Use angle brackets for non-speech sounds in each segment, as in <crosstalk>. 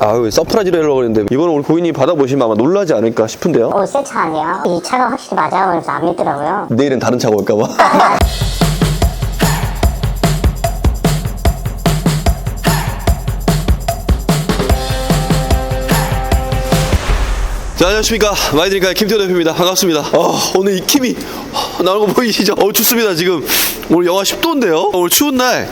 아유 서프라이즈를 하려고 했는데 이거는 우리 고객님이 받아보시면 아마 놀라지 않을까 싶은데요 어, 새 차 아니에요? 이 차가 확실히 맞아요. 그래서 안 믿더라고요. 내일은 다른 차가 올까봐 <laughs> 자, 안녕하십니까. 마이드니까 김태호 대표입니다. 반갑습니다. 어, 오늘 이 킴이 나오는 거 보이시죠? 어, 춥습니다, 지금. 오늘 영하 10도인데요. 오늘 추운 날,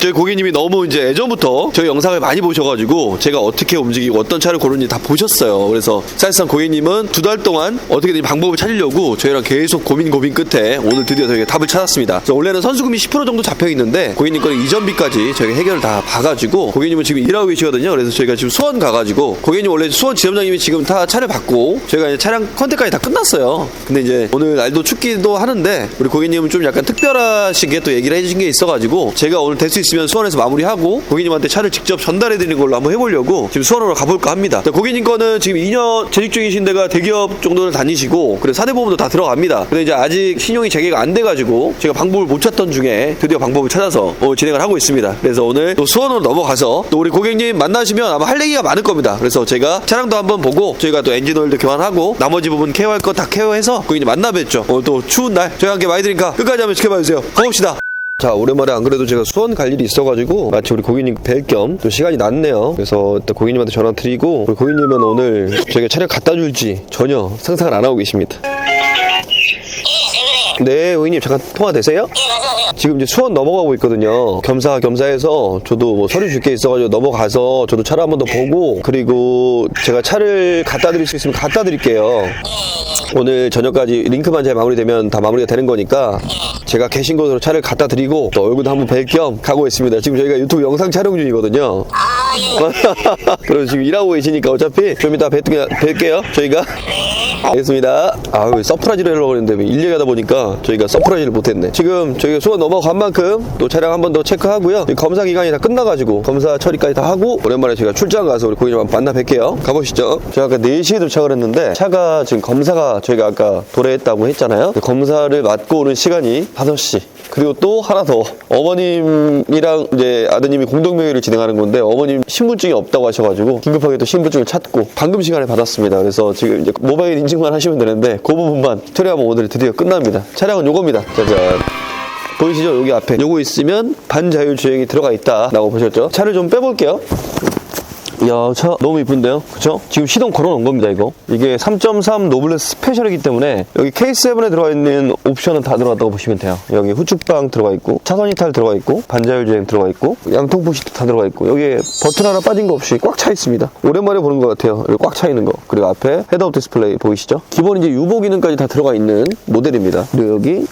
저희 고객님이 너무 이제 예전부터 저희 영상을 많이 보셔가지고 제가 어떻게 움직이고 어떤 차를 고르는지 다 보셨어요. 그래서 사실상 고객님은 두 달 동안 어떻게든 방법을 찾으려고 저희랑 계속 고민 고민 끝에 오늘 드디어 저희가 답을 찾았습니다. 원래는 선수금이 10% 정도 잡혀 있는데 고객님 거는 이전비까지 저희가 해결을 다 봐가지고 고객님은 지금 일하고 계시거든요. 그래서 저희가 지금 수원 가가지고 고객님 원래 수원 지점장님이 지금 다 차를 받고 저희가 이제 차량 컨택까지 다 끝났어요. 근데 이제 오늘 날도 춥기도 하는데 우리 고객님은 좀 약간 특별하시게 또 얘기를 해주신 게 있어가지고 제가 오늘 될 수 있으면 수원에서 마무리하고 고객님한테 차를 직접 전달해드리는 걸로 한번 해보려고 지금 수원으로 가볼까 합니다. 자, 고객님 거는 지금 2년 재직 중이신 데가 대기업 정도는 다니시고 그리고 사대보험도 다 들어갑니다. 근데 이제 아직 신용이 재개가 안 돼가지고 제가 방법을 못 찾던 중에 드디어 방법을 찾아서 어, 진행을 하고 있습니다. 그래서 오늘 또 수원으로 넘어가서 또 우리 고객님 만나시면 아마 할 얘기가 많을 겁니다. 그래서 제가 차량도 한번 보고 저희가 또 엔진 오일도 교환하고 나머지 부분 케어할 거 다 케어해서 고객님 만나 뵙죠. 오늘 또 추운 날 저희와 함께 마이드링카 끝까지 한번 지켜봐 주세요. 가봅시다. 자 오랜만에 안 그래도 제가 수원 갈 일이 있어가지고 마치 우리 고객님 뵐 겸 또 시간이 났네요 그래서 일단 고객님한테 전화 드리고 우리 고객님은 오늘 저희가 차량 갖다 줄지 전혀 상상을 안 하고 계십니다 네 고객님 잠깐 통화 되세요? 지금 이제 수원 넘어가고 있거든요 겸사겸사해서 저도 뭐 서류 줄게 있어가지고 넘어가서 저도 차를 한번 더 보고 그리고 제가 차를 갖다 드릴 수 있으면 갖다 드릴게요 오늘 저녁까지 링크만 잘 마무리되면 다 마무리가 되는 거니까 제가 계신 곳으로 차를 갖다 드리고 또 얼굴도 한번 뵐 겸 가고 있습니다. 지금 저희가 유튜브 영상 촬영 중이거든요. <laughs> 그래서 지금 일하고 계시니까 어차피 좀 이따 뵐게, 뵐게요. 저희가. 알겠습니다. 아유, 서프라이즈를 하려고 했는데 일 얘기 하다 보니까 저희가 서프라이즈를 못했네. 지금 저희가 수원 넘어간 만큼 또 차량 한 번 더 체크하고요. 검사 기간이 다 끝나가지고 검사 처리까지 다 하고 오랜만에 제가 출장 가서 우리 고객님 한번 만나 뵐게요. 가보시죠. 제가 아까 4시에 도착을 했는데 차가 지금 검사가 저희가 아까 도래했다고 했잖아요. 검사를 맡고 오는 시간이 5시. 그리고 또 하나 더 어머님이랑 이제 아드님이 공동명의를 진행하는 건데 어머님 신분증이 없다고 하셔가지고 긴급하게 또 신분증을 찾고 방금 시간에 받았습니다. 그래서 지금 이제 모바일 인증만 하시면 되는데 그 부분만 처리하면 오늘 드디어 끝납니다. 차량은 요겁니다. 짜잔. 보이시죠? 여기 앞에 요거 있으면 반자율 주행이 들어가 있다라고 보셨죠? 차를 좀 빼볼게요. 이야, 차 너무 이쁜데요? 그쵸? 지금 시동 걸어 놓은 겁니다, 이거. 이게 3.3 노블레스 스페셜이기 때문에 여기 K7에 들어가 있는 옵션은 다 들어갔다고 보시면 돼요. 여기 후축방 들어가 있고, 차선 이탈 들어가 있고, 반자율 주행 들어가 있고, 양통풍 시트 다 들어가 있고, 여기에 버튼 하나 빠진 거 없이 꽉 차 있습니다. 오랜만에 보는 것 같아요. 여기 꽉 차 있는 거. 그리고 앞에 헤드업 디스플레이 보이시죠? 기본 이제 유보 기능까지 다 들어가 있는 모델입니다. 그리고 여기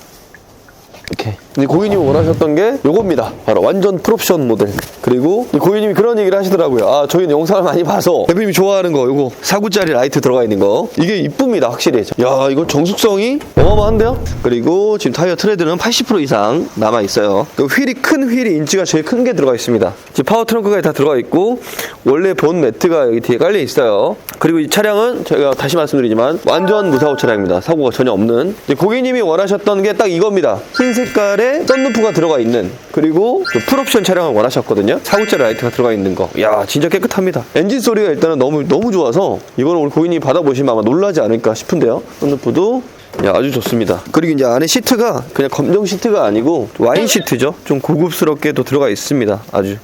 이렇게. 근데 고객님이 원하셨던 게 요겁니다. 바로 완전 풀옵션 모델. 그리고 고객님이 그런 얘기를 하시더라고요. 아, 저희는 영상을 많이 봐서 대표님이 좋아하는 거, 요거 4구짜리 라이트 들어가 있는 거. 이게 이쁩니다, 확실히. 야, 이거 정숙성이 어마어마한데요? 그리고 지금 타이어 트레드는 80% 이상 남아 있어요. 그 휠이 큰 휠이 인치가 제일 큰 게 들어가 있습니다. 지금 파워 트렁크가 다 들어가 있고 원래 본 매트가 여기 뒤에 깔려 있어요. 그리고 이 차량은 저희가 다시 말씀드리지만 완전 무사고 차량입니다. 사고가 전혀 없는. 고객님이 원하셨던 게 딱 이겁니다. 흰색 깔의 썬루프가 들어가 있는 그리고 그 풀옵션 차량을 원하셨거든요. 4구짜리 라이트가 들어가 있는 거. 야 진짜 깨끗합니다. 엔진 소리가 일단은 너무 너무 좋아서 이거는 우리 고객님이 받아보시면 아마 놀라지 않을까 싶은데요. 썬루프도 야, 아주 좋습니다. 그리고 이제 안에 시트가 그냥 검정 시트가 아니고 와인 시트죠. 좀 고급스럽게 또 들어가 있습니다. 아주.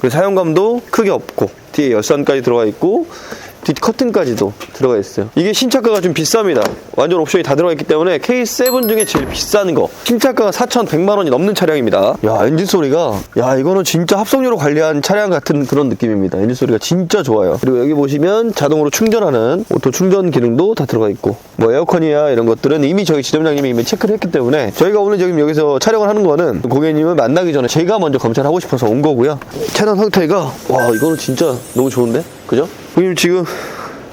그리고 사용감도 크게 없고 뒤에 열선까지 들어가 있고 뒷 커튼까지도 들어가 있어요. 이게 신차가가 좀 비쌉니다. 완전 옵션이 다 들어가 있기 때문에 K7 중에 제일 비싼 거. 신차가가 4,100만 원이 넘는 차량입니다. 야, 엔진 소리가 야, 이거는 진짜 합성유로 관리한 차량 같은 그런 느낌입니다. 엔진 소리가 진짜 좋아요. 그리고 여기 보시면 자동으로 충전하는 오토 충전 기능도 다 들어가 있고 뭐 에어컨이야 이런 것들은 이미 저희 지점장님이 이미 체크를 했기 때문에 저희가 오늘 지금 여기서 촬영을 하는 거는 고객님을 만나기 전에 제가 먼저 검찰을 하고 싶어서 온 거고요. 차량 상태가 와, 이거는 진짜 너무 좋은데? 그죠? 고객님 지금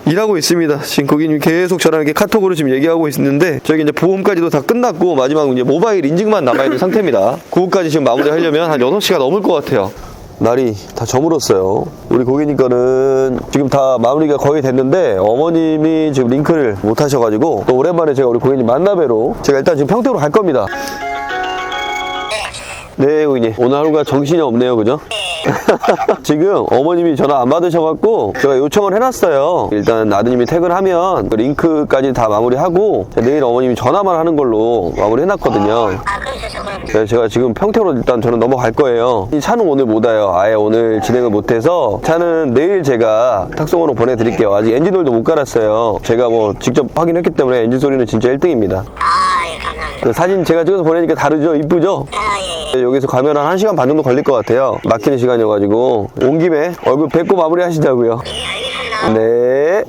일하고 있습니다. 지금 고객님 계속 저랑 이렇게 카톡으로 지금 얘기하고 있는데 저희 이제 보험까지도 다 끝났고 마지막 이제 모바일 인증만 남아 있는 상태입니다. 그거까지 지금 마무리 하려면 한 6시가 넘을 것 같아요. 날이 다 저물었어요. 우리 고객님 거는 지금 다 마무리가 거의 됐는데 어머님이 지금 링크를 못 하셔가지고 또 오랜만에 제가 우리 고객님 만나뵈러 제가 일단 지금 평택으로 갈 겁니다. 네, 고객님. 오늘 하루가 정신이 없네요, 그죠? <laughs> 지금 어머님이 전화 안 받으셔갖고 제가 요청을 해놨어요. 일단 아드님이 퇴근하면 그 링크까지 다 마무리하고 내일 어머님이 전화만 하는 걸로 마무리 해놨거든요. 아, 그러셨죠, 그럼. 그래서 제가 지금 평택으로 일단 저는 넘어갈 거예요. 이 차는 오늘 못 와요. 아예 오늘 진행을 못해서 차는 내일 제가 탁송으로 보내드릴게요. 아직 엔진오일도 못 갈았어요. 제가 뭐 직접 확인했기 때문에 엔진 소리는 진짜 1등입니다. 아, 예, 감사합니다. 그 사진 제가 찍어서 보내니까 다르죠? 이쁘죠? 아, 예, 예. 여기서 가면 한 1시간 반 정도 걸릴 것 같아요. 막히는 시간이어가지고. 온 김에 얼굴 뵙고 마무리 하시자고요. 네.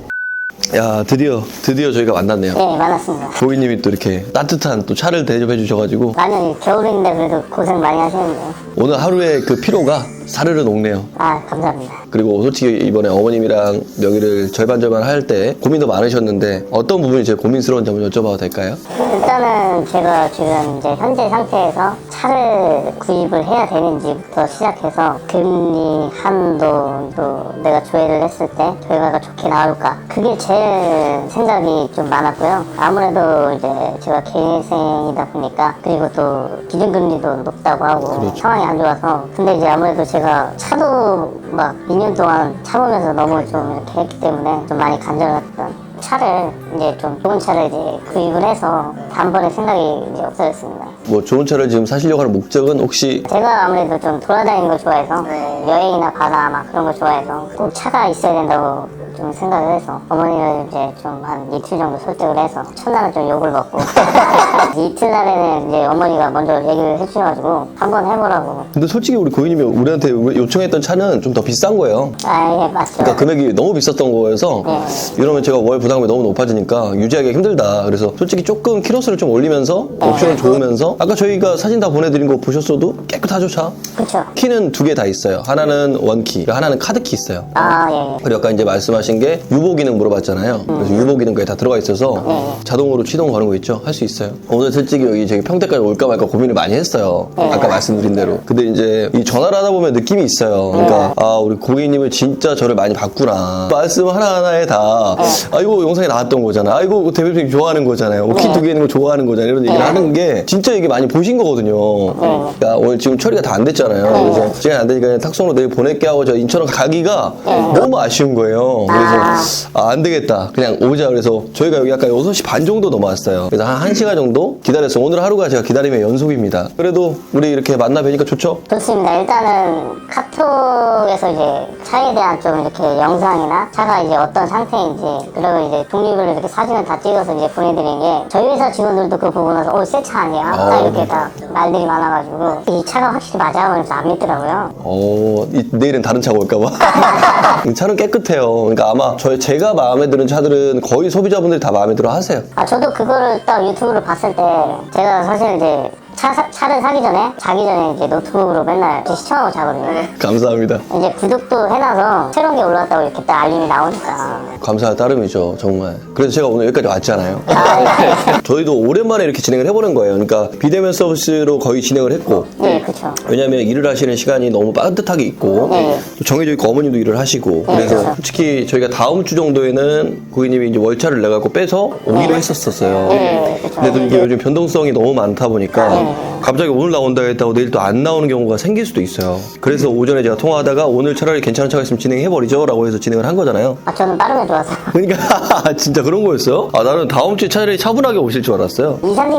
야, 드디어, 드디어 저희가 만났네요. 네, 만났습니다. 고객님이 또 이렇게 따뜻한 또 차를 대접해 주셔가지고 많이 겨울인데 그래도 고생 많이 하시는데. 오늘 하루의 그 피로가 사르르 녹네요. 아, 감사합니다. 그리고 솔직히 이번에 어머님이랑 명의를 절반 절반 할 때 고민도 많으셨는데 어떤 부분이 제일 고민스러운지 한번 여쭤봐도 될까요? 일단은 제가 지금 이제 현재 상태에서 차를 구입을 해야 되는지부터 시작해서 금리 한도도 내가 조회를 했을 때 결과가 좋게 나올까 그게 제일 생각이 좀 많았고요 아무래도 이제 제가 개인생이다 보니까 그리고 또 기준금리도 높다고 하고 상황이 안 좋아서 근데 이제 아무래도 제가 차도 막 2년 동안 차보면서 너무 좀 이렇게 했기 때문에 좀 많이 간절했던 차를 이제 좀 좋은 차를 이제 구입을 해서 단번에 생각이 이제 없어졌습니다. 뭐 좋은 차를 지금 사시려고 하는 목적은 혹시 제가 아무래도 좀 돌아다니는 걸 좋아해서 여행이나 바다 막 그런 거 좋아해서 꼭 차가 있어야 된다고 좀 생각을 해서 어머니를 이제 좀 한 이틀 정도 설득을 해서 첫날은 좀 욕을 먹고 <laughs> 이틀날에는 이제 어머니가 먼저 얘기를 해주셔가지고 한번 해보라고 근데 솔직히 우리 고객님이 우리한테 요청했던 차는 좀 더 비싼 거예요. 아 예 맞죠 그러니까 금액이 너무 비쌌던 거여서 네. 이러면 제가 월 부담금이 너무 높아지니까 유지하기 힘들다. 그래서 솔직히 조금 키로수를 좀 올리면서 옵션을 좋으면서 아까 저희가 사진 다 보내드린 거 보셨어도 깨끗하죠 차? 그쵸 키는 두 개 다 있어요. 하나는 원키, 하나는 카드키 있어요. 아예 그리고 아까 이제 말씀하 신 게 유보 기능 물어봤잖아요. 그래서 유보 기능까지 다 들어가 있어서 자동으로 취동 거는 거 있죠? 할 수 있어요. 오늘 솔직히 여기 저기 평택까지 올까 말까 고민을 많이 했어요. 아까 말씀드린 대로. 근데 이제 이 전화를 하다 보면 느낌이 있어요. 그러니까 아 우리 고객님은 진짜 저를 많이 봤구나. 말씀 하나하나에 다 아 이거 영상에 나왔던 거잖아. 아 이거 대표님 좋아하는 거잖아요. 뭐 키두 개 있는 거 좋아하는 거잖아요. 이런 얘기를 하는 게 진짜 이게 많이 보신 거거든요. 그러니까 오늘 지금 처리가 다 안 됐잖아요. 그래서 시간이 안 되니까 그냥 탁송으로 내일 보낼게 하고 저 인천으로 가기가 너무 아쉬운 거예요. 그래서 아, 안 되겠다. 그냥 오자. 그래서 저희가 여기 아까 6시 반 정도 넘어왔어요. 그래서 한 1시간 정도 기다렸어요. 오늘 하루가 제가 기다림의 연속입니다. 그래도 우리 이렇게 만나 뵈니까 좋죠? 좋습니다. 일단은 카톡에서 이제 차에 대한 좀 이렇게 영상이나 차가 이제 어떤 상태인지 그리고 이제 독립을 이렇게 사진을 다 찍어서 이제 보내드린 게 저희 회사 직원들도 그거 보고 나서 어, 새 차 아니야? 딱 이렇게 다 말들이 많아가지고 이 차가 확실히 맞아 하면서 안 믿더라고요. 어, 이- 내일은 다른 차가 올까봐. <laughs> 이 차는 깨끗해요. 그러니까 아마 저 제가 마음에 드는 차들은 거의 소비자분들이 다 마음에 들어 하세요. 아 저도 그거를 딱 유튜브로 봤을 때 제가 사실 이제 차, 사- 차를 사기 전에 자기 전에 이제 노트북으로 맨날 이렇게 시청하고 자거든요. 감사합니다. 이제 구독도 해놔서 새로운 게 올라왔다고 이렇게 딱 알림이 나오니까 감사할 따름이죠, 정말. 그래서 제가 오늘 여기까지 왔잖아요. 아, 예. <laughs> 저희도 오랜만에 이렇게 진행을 해보는 거예요. 그러니까 비대면 서비스로 거의 진행을 했고, 네, 그쵸. 왜냐면 일을 하시는 시간이 너무 빠듯하게 있고 네. 또 정해져 있고 어머님도 일을 하시고 네, 그래서 그렇죠. 솔직히 저희가 다음 주 정도에는 고객님이 이제 월차를 내갖고 빼서 오기로 했었었어요. 네, 그렇죠. 근데 또 이게 요즘 변동성이 너무 많다 보니까 갑자기 오늘 나온다 했다고 내일 또 안 나오는 경우가 생길 수도 있어요. 그래서 오전에 제가 통화하다가 오늘 차라리 괜찮은 차가 있으면 진행해버리죠 라고 해서 진행을 한 거잖아요. 아, 저는 빠른 게 좋아서. 그러니까 <laughs> 진짜 그런 거였어요? 아 나는 다음 주에 차라리 차분하게 오실 줄 알았어요. 이사님이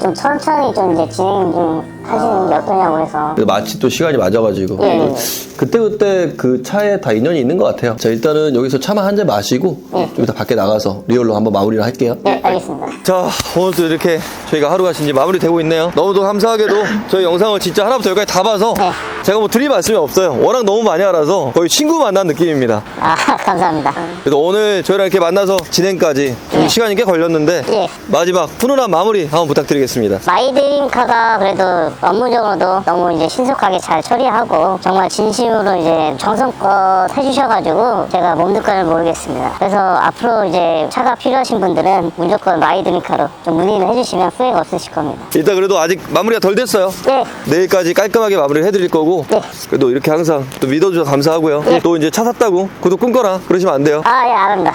좀 천천히 좀 이제 진행 좀 하시는 게 어떠냐고 해서. 근데 마치 또 시간이 맞아가지고 네. 그때 그때 그 차에 다 인연이 있는 것 같아요 자 일단은 여기서 차만 한 잔 마시고 좀 이따 밖에 나가서 리얼로 한번 마무리를 할게요 네, 알겠습니다. 자 오늘 또 이렇게 저희가 하루가 이제 마무리되고 있네요 너무도 감사하게도 저희 영상을 진짜 하나부터 여기까지 다 봐서 네. 제가 뭐 드릴 말씀이 없어요 워낙 너무 많이 알아서 거의 친구 만난 느낌입니다 아, <laughs> 감사합니다. 그래서 오늘 저희랑 이렇게 만나서 진행까지 좀 네. 시간이 꽤 걸렸는데 예. 마지막 훈훈한 마무리 한번 부탁드리겠습니다 마이드림카가 그래도 업무적으로도 너무 이제 신속하게 잘 처리하고 정말 진심으로 이제 정성껏 해주셔가지고 제가 몸둘까를 모르겠습니다. 그래서 앞으로 이제 차가 필요하신 분들은 무조건 마이드림카로 좀 문의를 해주시면 후회가 없으실 겁니다. 일단 그래도 아직 마무리가 덜 됐어요 예, 내일까지 깔끔하게 마무리를 해드릴 거고 되고 그래도 이렇게 항상 또 믿어주셔서 감사하고요. 또 이제 차 샀다고 구독 끊거나 그러시면 안 돼요. 아, 예, 알았습니다.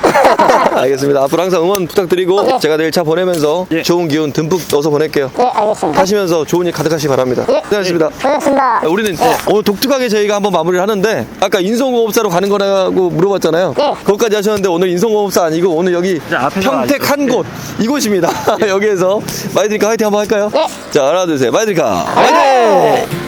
<laughs> 알겠습니다. 앞으로 항상 응원 부탁드리고 제가 내일 차 보내면서 예. 좋은 기운 듬뿍 넣어서 보낼게요. 예, 알겠습니다. 하시면서 좋은 일 가득하시기 바랍니다. 예. 고생하셨습니다. 고맙습니다. 우리는 예. 오늘 독특하게 저희가 한번 마무리를 하는데 아까 인성공업사로 가는 거라고 물어봤잖아요. 네. 그것까지 하셨는데 오늘 인성공업사 아니고 오늘 여기 앞에서 평택 한 곳 이곳입니다. <laughs> 여기에서 마이드리카 화이팅 한번 할까요? 네. 자 하나 둘 셋 마이드리카 화이팅!